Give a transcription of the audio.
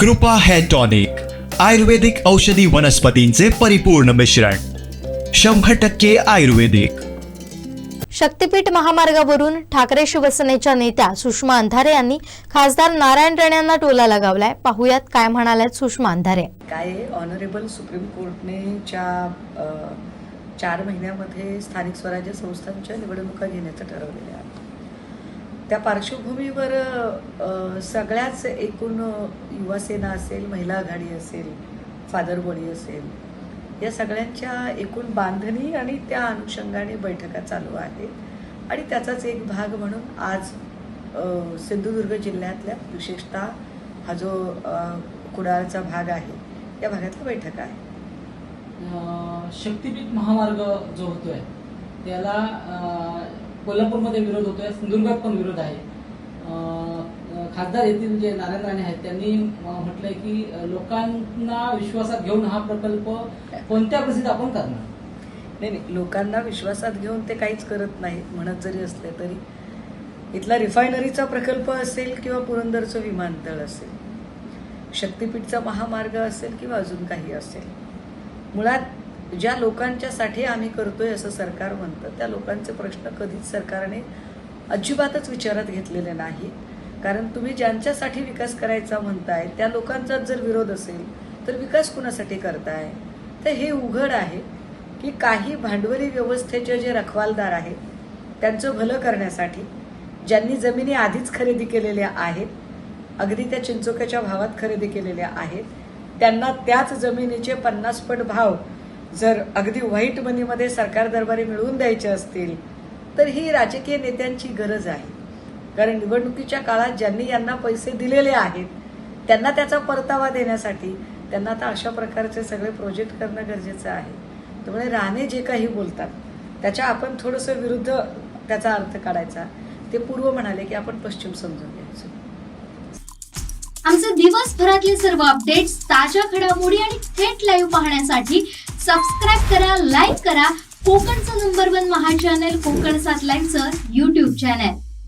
कृपा hair tonic आयुर्वेदिक औषधी वनस्पतींचे परिपूर्ण मिश्रण शंभर टक्के आयुर्वेदिक. शक्तीपीठ महामार्गावरून ठाकरे शिवसेनेच्या नेत्या सुषमा अंधारे यांनी खासदार नारायण राणे यांना टोला लगावलाय. पाहुयात काय म्हणाल्यात सुषमा अंधारे. काय ऑनरेबल सुप्रीम कोर्टने च्या अ, चार महिन्यामध्ये स्थानिक स्वराज्य संस्थांच्या निवडणुका घेण्याचं ठरवलेलं आहे. त्या पार्श्वभूमीवर सगळ्याच एकूण युवासेना असेल महिला आघाडी असेल फादर बॉडी असेल या सगळ्यांच्या एकूण बांधणी आणि त्या अनुषंगाने बैठका चालू आहेत. आणि त्याचाच एक भाग म्हणून आज सिंधुदुर्ग जिल्ह्यातल्या विशेषतः हा जो कुडाळचा भाग आहे या भागातल्या बैठका आहे अं, शक्तीपीठ महामार्ग जो होतोय त्याला कोल्हापूरमध्ये विरोध होतोय सिंधुदुर्गात पण विरोध आहे. खासदार येथील जे नारायण राणे आहेत त्यांनी म्हटलंय की लोकांना विश्वासात घेऊन हा प्रकल्प कोणत्या परिस्थितीत आपण करणार? नाही नाही लोकांना विश्वासात घेऊन ते काहीच करत नाहीत म्हणत जरी असले तरी. इथला रिफायनरीचा प्रकल्प असेल किंवा पुरंदरचं विमानतळ असेल शक्तिपीठचा महामार्ग असेल किंवा अजून काही असेल. मुळात ज्या लोकांच्यासाठी आम्ही करतोय असं सरकार म्हणतं त्या लोकांचे प्रश्न कधीच सरकारने अजिबातच विचारात घेतलेले नाही कारण तुम्ही ज्यांच्यासाठी विकास करायचा म्हणताय त्या लोकांचाच जर विरोध असेल तर विकास कुणासाठी करताय? तर हे उघड आहे की काही भांडवली व्यवस्थेचे जे रखवालदार आहेत त्यांचं भलं करण्यासाठी ज्यांनी जमिनी आधीच खरेदी केलेल्या आहेत अगदी त्या चिंचोक्याच्या भावात खरेदी केलेल्या आहेत त्यांना त्याच जमिनीचे पन्नास पट भाव जर अगदी व्हाईट मनीमध्ये सरकार दरबारी मिळवून द्यायचे असतील तर ही राजकीय नेत्यांची गरज आहे. कारण निवडणुकीच्या काळात ज्यांनी यांना पैसे दिलेले आहेत त्यांना त्याचा परतावा देण्यासाठी त्यांना आता अशा प्रकारचे सगळे प्रोजेक्ट करणं गरजेचं आहे. त्यामुळे राणे जे काही बोलतात त्याच्या आपण थोडंसं विरुद्ध त्याचा अर्थ काढायचा. ते पूर्व म्हणाले की आपण पश्चिम समजून घ्यायचं. आमचे दिवसभरातले सर्व अपडेट्स ताज्या घडामोडी आणि थेट लाईव्ह पाहण्यासाठी सबस्क्राईब करा लाईक करा. कोकणचं नंबर वन महा चॅनल कोकण सात लाईनचं युट्यूब चॅनल